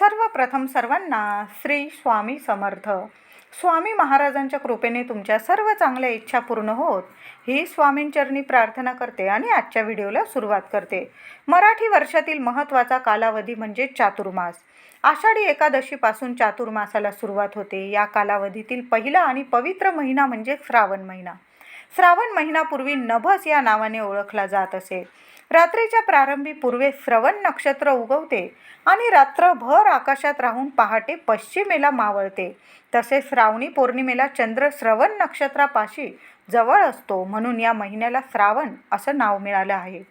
सर्वप्रथम सर्वांना श्री स्वामी समर्थ. स्वामी महाराजांच्या कृपेने तुमच्या सर्व चांगल्या इच्छा पूर्ण होत. ही स्वामींचरणी प्रार्थना करते आणि आजच्या व्हिडिओला सुरुवात करते. मराठी वर्षातील महत्त्वाचा कालावधी म्हणजे चातुर्मास. आषाढी एकादशीपासून चातुर्मासाला सुरुवात होते. या कालावधीतील पहिला आणि पवित्र महिना म्हणजे श्रावण महिना. श्रावण महिनापूर्वी नभस या नावाने ओळखला जात असे. रात्रीच्या प्रारंभी पूर्वे श्रवण नक्षत्र उगवते आणि रात्रभर आकाशात राहून पहाटे पश्चिमेला मावळते. तसेच श्रावणी पौर्णिमेला चंद्र श्रवण नक्षत्रापाशी जवळ असतो. म्हणून या महिन्याला श्रावण असं नाव मिळालं आहे.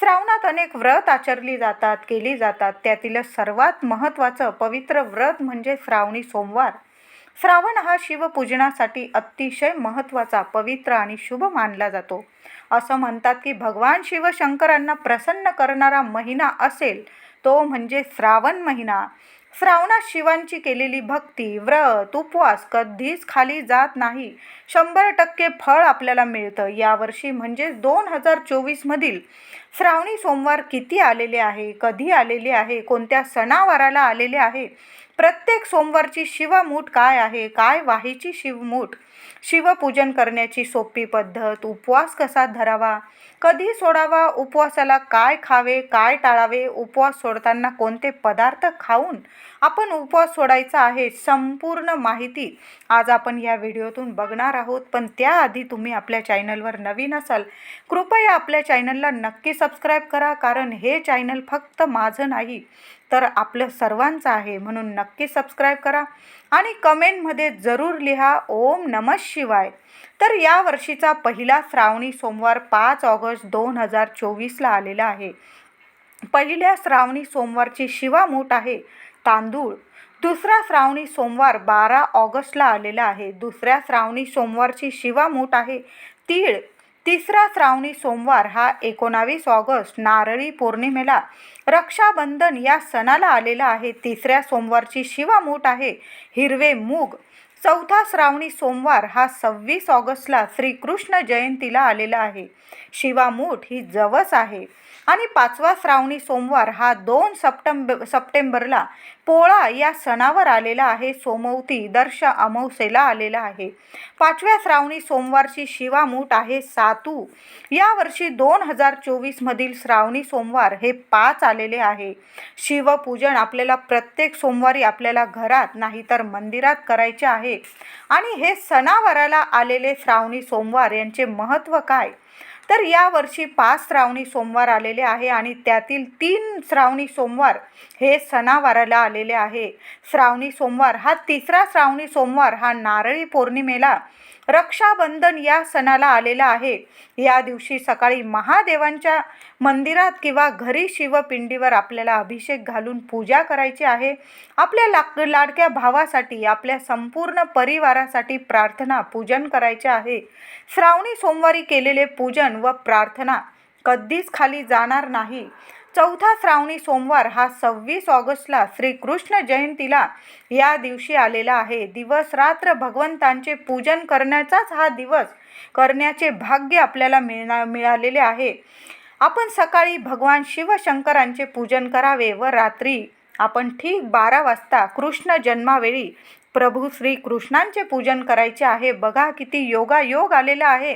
श्रावणात अनेक व्रत आचरली जातात केली जातात. त्यातील सर्वात महत्त्वाचं पवित्र व्रत म्हणजे श्रावणी सोमवार. श्रावण हा शिवपूजनासाठी अतिशय महत्त्वाचा पवित्र आणि शुभ मानला जातो. असं म्हणतात की भगवान शिवशंकरांना प्रसन्न करणारा महिना असेल तो म्हणजे श्रावण महिना. श्रावणात शिवांची केलेली भक्ती व्रत उपवास कधीच खाली जात नाही. शंभर टक्के फळ आपल्याला मिळतं. यावर्षी म्हणजे दोन हजार चोवीसमधील श्रावणी सोमवार किती आलेले आहे कधी आलेले आहे कोणत्या सणावाराला आलेले आहे प्रत्येक सोमवारची शिवमूठ काय आहे? काय वाहीची शिवमूठ? शिवपूजन करण्याची सोपी पद्धत उपवास कसा धरावा? कधी सोडावा? उपवासाला काय खावे? काय टाळावे? उपवास सोडताना कोणते पदार्थ खाऊन आपण उपवास सोडायचा आहे? संपूर्ण माहिती आज आपण या व्हिडिओतून बघणार आहोत. पण त्याआधी तुम्ही आपल्या चॅनलवर नवीन असाल कृपया आपल्या चॅनलला नक्की सबस्क्राईब करा. कारण हे चॅनल फक्त माझं नाही तर आपलं सर्वांचं आहे. म्हणून नक्की सबस्क्राईब करा आणि कमेंटमध्ये जरूर लिहा ओम नमः शिवाय. तर या वर्षीचा पहिला श्रावणी सोमवार पाच ऑगस्ट दोन हजार चोवीसला आलेला आहे. पहिल्या श्रावणी सोमवारची शिवामूठ आहे तांदूळ. दुसरा श्रावणी सोमवार बारा ऑगस्टला आलेला आहे. दुसऱ्या श्रावणी सोमवारची शिवामूठ आहे तीळ. तिसरा श्रावणी सोमवार हा एकोणावीस ऑगस्ट नारळी पौर्णिमेला रक्षाबंधन या सणाला आलेला आहे. तिसऱ्या सोमवारची शिवामूठ आहे हिरवे मूग. चौथा श्रावणी सोमवार हा सव्वीस ऑगस्टला श्रीकृष्ण जयंतीला आलेला आहे. शिवामूठ ही जवस आहे. आणि पाचवा श्रावणी सोमवार हा दोन सप्टेंब सप्टेंबरला पोळा या सणावर आलेला आहे. सोमवती दर्श अमावसेला आलेला आहे. पाचव्या श्रावणी सोमवारची शिवामूठ आहे सातू. यावर्षी दोन हजार चोवीसमधील श्रावणी सोमवार हे पाच आलेले आहे. शिवपूजन आपल्याला प्रत्येक सोमवारी आपल्याला घरात नाहीतर मंदिरात करायचे आहे. आणि हे सणावाराला आलेले श्रावणी सोमवार यांचे महत्त्व काय? तर यावर्षी पाच श्रावणी सोमवार आलेले आहे आणि त्यातील तीन श्रावणी सोमवार हे सणावाराला आलेले आहे. श्रावणी सोमवार हा तिसरा श्रावणी सोमवार हा नारळी पौर्णिमेला रक्षाबंधन या सणाला आलेला आहे. या दिवशी सकाळी महादेवांच्या मंदिरात किंवा घरी शिवपिंडीवर आपल्याला अभिषेक घालून पूजा करायची आहे. आपल्या लाक लाडक्या भावासाठी आपल्या संपूर्ण परिवारासाठी प्रार्थना पूजन करायचे आहे. श्रावणी सोमवारी केलेले पूजन व प्रार्थना कधीच खाली जाणार नाही. चौथा श्रावणी सोमवार हा सव्वीस ऑगस्टला श्रीकृष्ण जयंतीला या दिवशी आलेला आहे. दिवस रात्र भगवंतांचे पूजन करण्याचाच हा दिवस करण्याचे भाग्य आपल्याला मिळणार मिळालेले आहे. आपण सकाळी भगवान शिवशंकरांचे पूजन करावे व रात्री आपण ठीक बारा वाजता कृष्ण जन्मावेळी प्रभू श्री कृष्णांचे पूजन करायचे आहे. बघा किती योगायोग आलेला आहे.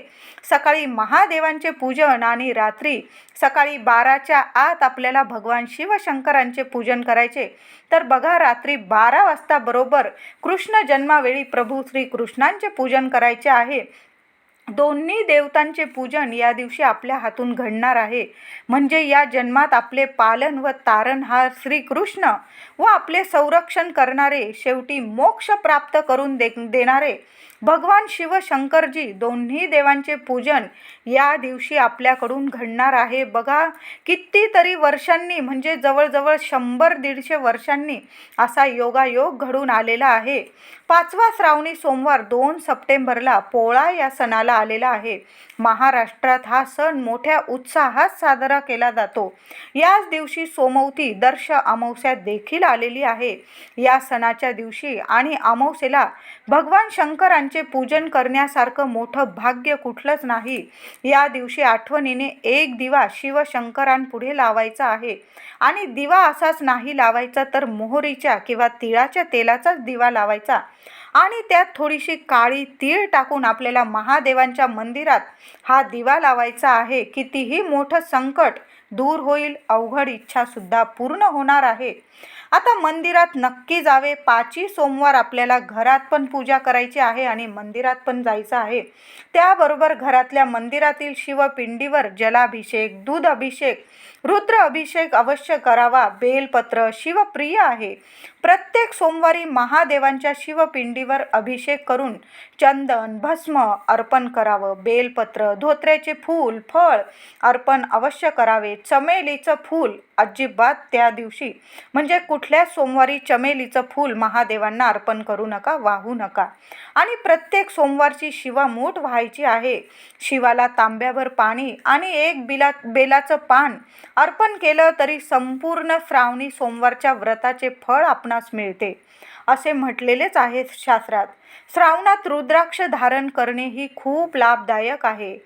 सकाळी महादेवांचे पूजन आणि रात्री सकाळी बाराच्या आत आपल्याला भगवान शिवशंकरांचे पूजन करायचे. तर बघा रात्री बारा वाजता बरोबर कृष्ण जन्मावेळी प्रभू श्री कृष्णांचे पूजन करायचे आहे. दोन्ही देवतांचे पूजन या दिवशी आपल्या हातून घडणार आहे. म्हणजे या जन्मात आपले पालन व तारण हा श्रीकृष्ण व आपले संरक्षण करणारे शेवटी मोक्ष प्राप्त करून दे देणारे भगवान शिवशंकरजी दोन्ही देवांचे पूजन या दिवशी आपल्याकडून घडणार आहे. बघा कितीतरी वर्षांनी म्हणजे जवळजवळ शंभर दीडशे वर्षांनी असा योगायोग घडून आलेला आहे. पाचवा श्रावणी सोमवार दोन सप्टेंबरला पोळा या सणाला आलेला आहे. महाराष्ट्रात हा सण मोठ्या उत्साहात साजरा केला जातो. याच दिवशी सोमवती दर्श अमावस्या देखील आलेली आहे. या सणाच्या दिवशी आणि अमावस्येला भगवान शंकरांनी शंकरांचे पूजन करण्यासारखं मोठं भाग्य कुठलंच नाही. या दिवशी आठवणीने एक दिवा शिवशंकरांपुढे लावायचा आहे. आणि दिवा असाच नाही लावायचा तर मोहरीच्या किंवा तिळाच्या तेलाचाच दिवा लावायचा. आणि त्यात थोडीशी काळी तीळ टाकून आपल्याला महादेवांच्या मंदिरात हा दिवा लावायचा आहे कितीही मोठं संकट दूर होईल अवघड इच्छासुद्धा पूर्ण होणार आहे. आता मंदिरात नक्की जावे. पाची सोमवार आपल्याला घरात पण पूजा करायची आहे आणि मंदिरात पण जायचं आहे. त्याबरोबर घरातल्या मंदिरातील शिवपिंडीवर जलाभिषेक दूध अभिषेक रुद्र अभिषेक अवश्य करावा बेलपत्र शिवप्रिय आहे. प्रत्येक सोमवारी महादेवांच्या शिवपिंडीवर अभिषेक करून चंदन भस्म अर्पण करावं. बेलपत्र धोत्र्याचे फूल फळ अर्पण अवश्य करावे. चमेलीचं फूल अजिबात त्या दिवशी म्हणजे कुठल्या सोमवारी चमेलीचं फूल महादेवांना अर्पण करू नका वाहू नका. आणि प्रत्येक सोमवारची शिवा मूठ व्हायची आहे. शिवाला तांब्याभर पाणी आणि एक बिला बेलाचं पान अर्पण केलं तरी संपूर्ण श्रावणी सोमवारच्या व्रताचे फळ आपणास मिळते असे म्हटलेलेच आहे शास्त्रात. श्रावणात रुद्राक्ष धारण करणे ही खूप लाभदायक आहे.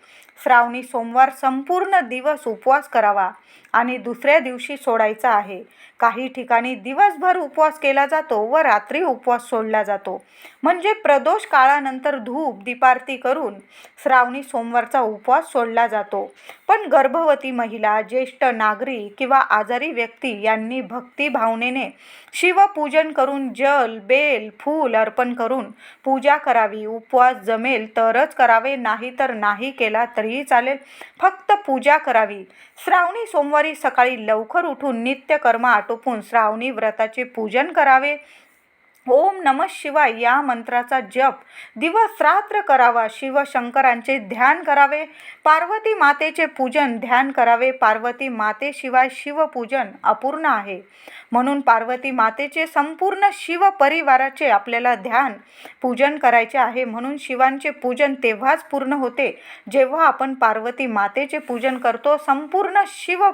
श्रावणी सोमवार संपूर्ण दिवस उपवास करावा आणि दुसऱ्या दिवशी सोडायचा आहे. काही ठिकाणी दिवसभर उपवास केला जातो व रात्री उपवास सोडला जातो. म्हणजे प्रदोष काळानंतर धूप दीपारती करून श्रावणी सोमवारचा उपवास सोडला जातो. पण गर्भवती महिला ज्येष्ठ नागरिक किंवा आजारी व्यक्ती यांनी भक्ती भावनेने शिवपूजन करून जल बेल फूल अर्पण करून पूजा करावी. उपवास जमेल तरच करावे नाही तर नाही केला तरी तरीही चालेल फक्त पूजा करावी. श्रावणी सोमवारी सकाळी लवकर उठून नित्यकर्म आटोपून श्रावणी व्रताचे पूजन करावे. ओम नम शिवाय या मंत्राचा जप. दिवस रात्र करावा शिवशंकरांचे ध्यान करावे. पार्वती मातेचे पूजन ध्यान करावे. पार्वती मातेशिवाय शिवपूजन अपूर्ण आहे. म्हणून पार्वती मातेचे संपूर्ण शिव परिवाराचे आपल्याला ध्यान पूजन करायचे आहे. म्हणून शिवांचे पूजन तेव्हाच पूर्ण होते. जेव्हा आपण पार्वती मातेचे पूजन करतो संपूर्ण शिव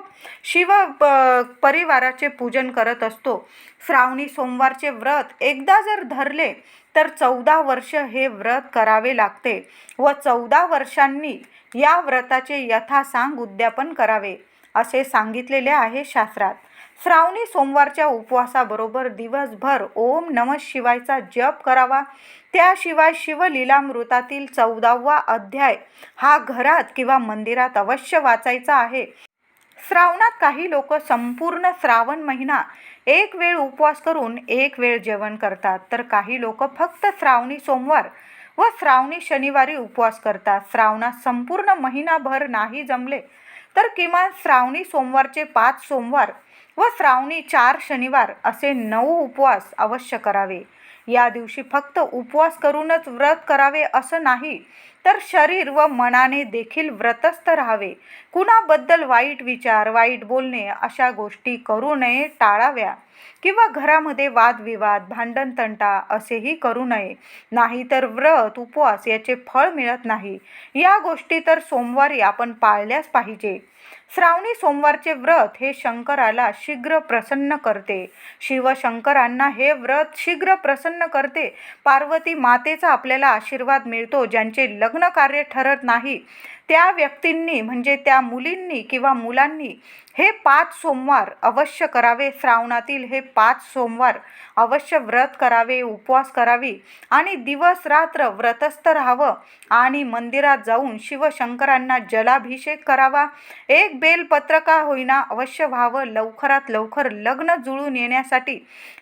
शिव प- परिवाराचे पूजन करत असतो. श्रावणी सोमवारचे व्रत एकदा जर धरले तर चौदा वर्ष हे व्रत करावे लागते व चौदा वर्षांनी या व्रताचे यथासांग उद्यापन करावे असे सांगितलेले आहे शास्त्रात. श्रावणी सोमवारच्या उपवासाबरोबर दिवसभर ओम नम शिवायचा जप करावा. त्याशिवाय शिवलीलामृतातील चौदावा अध्याय हा घरात किंवा मंदिरात अवश्य वाचायचा आहे. श्रावणात काही लोक संपूर्ण श्रावण महिना एक वेळ उपवास करून एक वेळ जेवण करतात. तर काही लोक फक्त श्रावणी सोमवार व श्रावणी शनिवारी उपवास करतात. श्रावणात संपूर्ण महिनाभर नाही जमले तर किमान श्रावणी सोमवारचे पाच सोमवार व श्रावणी चार शनिवार असे नऊ उपवास अवश्य करावे. या दिवशी फक्त उपवास करूनच व्रत करावे असं नाही तर शरीर व मनाने देखील व्रतस्थ राहावे. कुणाबद्दल वाईट विचार वाईट बोलणे अशा गोष्टी करू नये टाळाव्या. किंवा घरामध्ये वादविवाद भांडण तंटा असेही करू नये. नाहीतर व्रत उपवास याचे फळ मिळत नाही. या गोष्टी तर सोमवारी आपण पाळल्याच पाहिजे. श्रावणी सोमवारचे व्रत हे शंकराला शीघ्र प्रसन्न करते. शिवशंकरांना हे व्रत शीघ्र प्रसन्न करते. पार्वती मातेचा आपल्याला आशीर्वाद मिळतो ज्यांचे लग्न कार्य ठरत नाही. त्या व्यक्तींनी म्हणजे त्या मुलींनी किंवा मुलांनी हे पाच सोमवार अवश्य करावे. श्रावणातील हे पाच सोमवार अवश्य व्रत करावे उपवास करावी आणि दिवस रात्र व्रतस्थ राहावं आणि मंदिरात जाऊन शिवशंकरांना जलाभिषेक करावा. एक बेलपत्र का होईना अवश्य व्हावं. लवकरात लवकर लग्न जुळून येण्यासाठी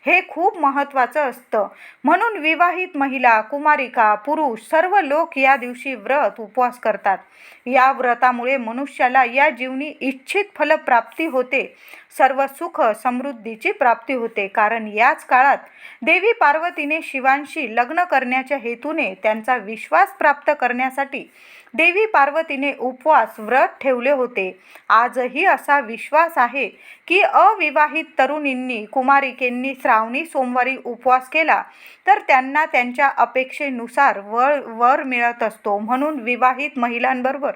हे खूप महत्त्वाचं असतं. म्हणून विवाहित महिला कुमारिका पुरुष सर्व लोक या दिवशी व्रत उपवास करतात. या व्रतामुळे मनुष्याला या जीवनी इच्छित फलप्राप्ती प्राप्ती होते. सर्व सुख समृद्धीची प्राप्ती होते. कारण याच काळात देवी पार्वतीने शिवांशी लग्न करण्याच्या हेतूने त्यांचा विश्वास प्राप्त करण्यासाठी देवी पार्वतीने उपवास व्रत ठेवले होते. आजही असा विश्वास आहे की अविवाहित तरुणींनी कुमारिकेंनी श्रावणी सोमवारी उपवास केला तर त्यांना त्यांच्या अपेक्षेनुसार वर वर मिळत असतो. म्हणून विवाहित महिलांबरोबर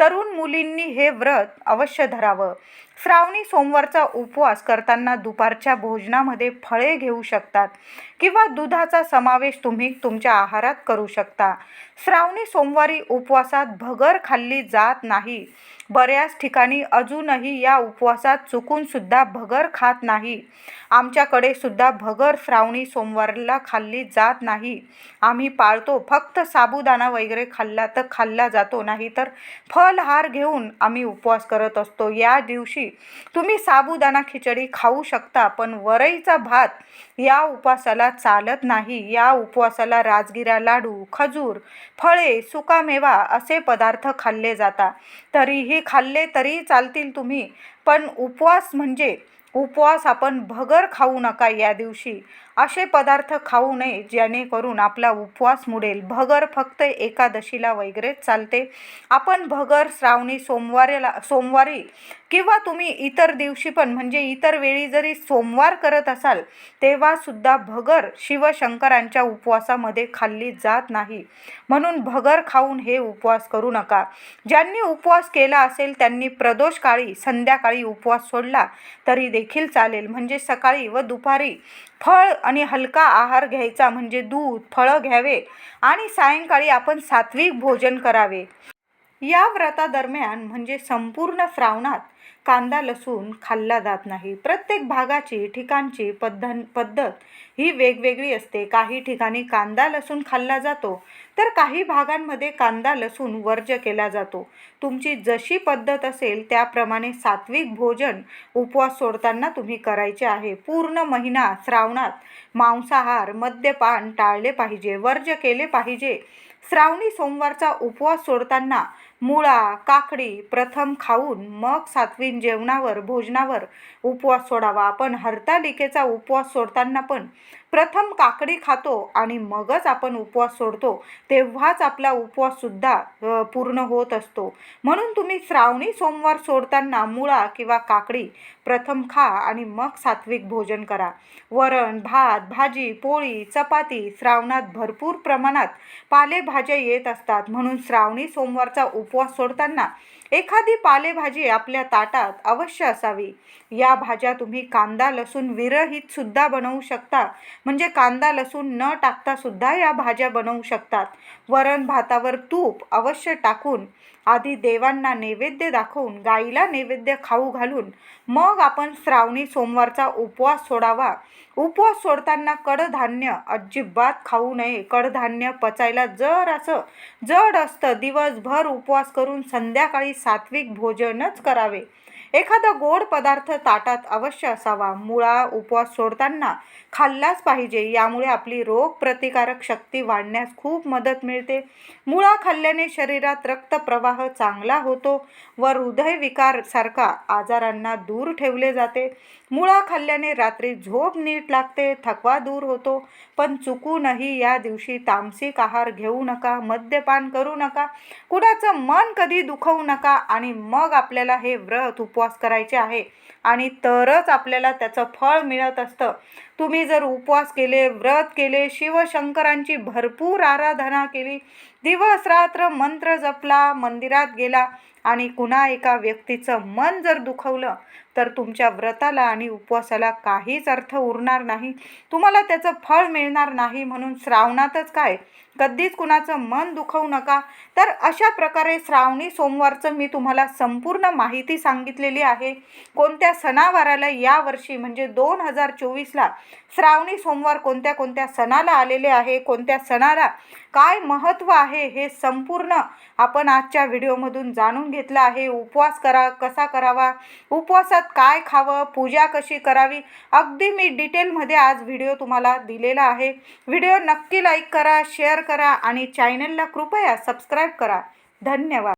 तरुण मुलींनी हे व्रत अवश्य धरावं. श्रावणी सोमवारचा उपवास करताना दुपारच्या भोजनामध्ये फळे घेऊ शकतात किंवा दुधाचा समावेश तुम्ही तुमच्या आहारात करू शकता. श्रावणी सोमवारी उपवासात भगर खाल्ली जात नाही. बऱ्याच ठिकाणी अजूनही या उपवासात चुकून सुद्धा भगर खात नाही. आमच्याकडे सुद्धा भगर श्रावणी सोमवारला खाल्ली जात नाही. आम्ही पाळतो फक्त साबुदाणा वगैरे खाल्ला तर खाल्ला जातो नाही तर फलहार घेऊन आम्ही उपवास करत असतो. या दिवशी तुम्ही साबुदाणा खिचडी खाऊ शकता पण वरईचा भात या उपवासाला चालत नाही. या उपवासाला राजगिरा लाडू खजूर फळे सुकामेवा असे पदार्थ खाल्ले जातात. तरीही खाल्ले तरी चालतील तुम्ही पण उपवास म्हणजे उपवास आपण भगर खाऊ नका या दिवशी. असे पदार्थ खाऊ नये जेणेकरून आपला उपवास मुडेल. भगर फक्त एकादशीला वगैरे चालते. आपण भगर श्रावणी सोमवारीला सोमवारी किंवा तुम्ही इतर दिवशी पण म्हणजे इतर वेळी जरी सोमवार करत असाल तेव्हासुद्धा भगर शिवशंकरांच्या उपवासामध्ये खाल्ली जात नाही. म्हणून भगर खाऊन हे उपवास करू नका. ज्यांनी उपवास केला असेल त्यांनी प्रदोष काळी संध्याकाळी उपवास सोडला तरी देखील चालेल. म्हणजे सकाळी व दुपारी फळ आणि हलका आहार घ्यायचा म्हणजे दूध फळं घ्यावे आणि सायंकाळी आपण सात्विक भोजन करावे. या व्रतादरम्यान म्हणजे संपूर्ण श्रावणात कांदा लसूण खाल्ला जात नाही. प्रत्येक भागाची ठिकाणची पद्धन पद्धत ही वेगवेगळी असते. काही ठिकाणी कांदा लसूण खाल्ला जातो तर काही भागांमध्ये कांदा लसूण वर्ज्य केला जातो. तुमची जशी पद्धत असेल त्याप्रमाणे सात्विक भोजन उपवास सोडताना तुम्ही करायचे आहे. पूर्ण महिना श्रावणात मांसाहार मद्यपान टाळले पाहिजे वर्ज्य केले पाहिजे. श्रावणी सोमवारचा उपवास सोडताना मुळा काकडी प्रथम खाऊन मग सात्विक जेवणावर भोजनावर उपवास सोडावा. आपण हरतालिकेचा उपवास सोडताना पण प्रथम काकडी खातो आणि मगच आपण उपवास सोडतो. तेव्हाच आपला उपवाससुद्धा पूर्ण होत असतो. म्हणून तुम्ही श्रावणी सोमवार सोडताना मुळा किंवा काकडी प्रथम खा आणि मग सात्विक भोजन करा. वरण भात भाजी पोळी चपाती श्रावणात भरपूर प्रमाणात पालेभाज्या येत असतात. म्हणून श्रावणी सोमवारचा उपवास सोडताना एखादी पालेभाजी आपल्या ताटात अवश्य असावी. या भाज्या तुम्ही कांदा लसूण विरहित सुद्धा बनवू शकता. म्हणजे कांदा लसूण न टाकता सुद्धा या भाज्या बनवू शकतात. वरण भातावर तूप अवश्य टाकून आधी देवांना नैवेद्य दाखवून गाईला नैवेद्य खाऊ घालून मग आपण श्रावणी सोमवारचा उपवास सोडावा. उपवास सोडताना कडधान्य अजिबात खाऊ नये. कडधान्य पचायला जर असं जड असतं दिवसभर उपवास करून संध्याकाळी सात्विक भोजनच करावे. एखादा गोड पदार्थ ताटात अवश्य असावा. मुळा उपवास सोडताना खाल्लाच पाहिजे. यामुळे आपली रोगप्रतिकारक शक्ती वाढण्यास खूप मदत मिळते. मुळा खाल्ल्याने शरीरात रक्तप्रवाह चांगला होतो व हृदयविकारसारखा आजारांना दूर ठेवले जाते. मुळा खाल्ल्याने रात्री झोप नीट लागते थकवा दूर होतो. पण चुकूनही या दिवशी तामसिक आहार घेऊ नका मद्यपान करू नका. कुणाचं मन कधी दुखवू नका आणि मग आपल्याला हे व्रत उप उपवास करायचे आहे. आणि तरच आपल्याला त्याचं फळ मिळत असतं. तुम्ही जर उपवास केले व्रत केले शिवशंकरांची भरपूर आराधना केली दिवस रात्र मंत्र जपला मंदिरात गेला आणि कुणा एका व्यक्तीचं मन जर दुखवलं तर तुमच्या व्रताला आणि उपवासाला काहीच अर्थ उरणार नाही. तुम्हाला त्याचं फळ मिळणार नाही म्हणून श्रावणातच काय? कधीच कुणाचं मन दुखवू नका. तर अशा प्रकारे श्रावणी सोमवारचं मी तुम्हाला संपूर्ण माहिती सांगितलेली आहे. कोणत्या सणावाराला यावर्षी म्हणजे दोन हजार चोवीसला श्रावणी सोमवार कोणत्या कोणत्या सणाला आलेले आहे कोणत्या सणाला काय महत्त्व आहे हे संपूर्ण आपण आजच्या व्हिडिओमधून जाणून घेतलं आहे. उपवास करा कसा करावा उपवासात काय खावं पूजा कशी करावी अगदी मी डिटेलमध्ये आज व्हिडिओ तुम्हाला दिलेला आहे. व्हिडिओ नक्की लाईक करा शेअर करा आणि चॅनलला कृपया सबस्क्राईब करा. धन्यवाद.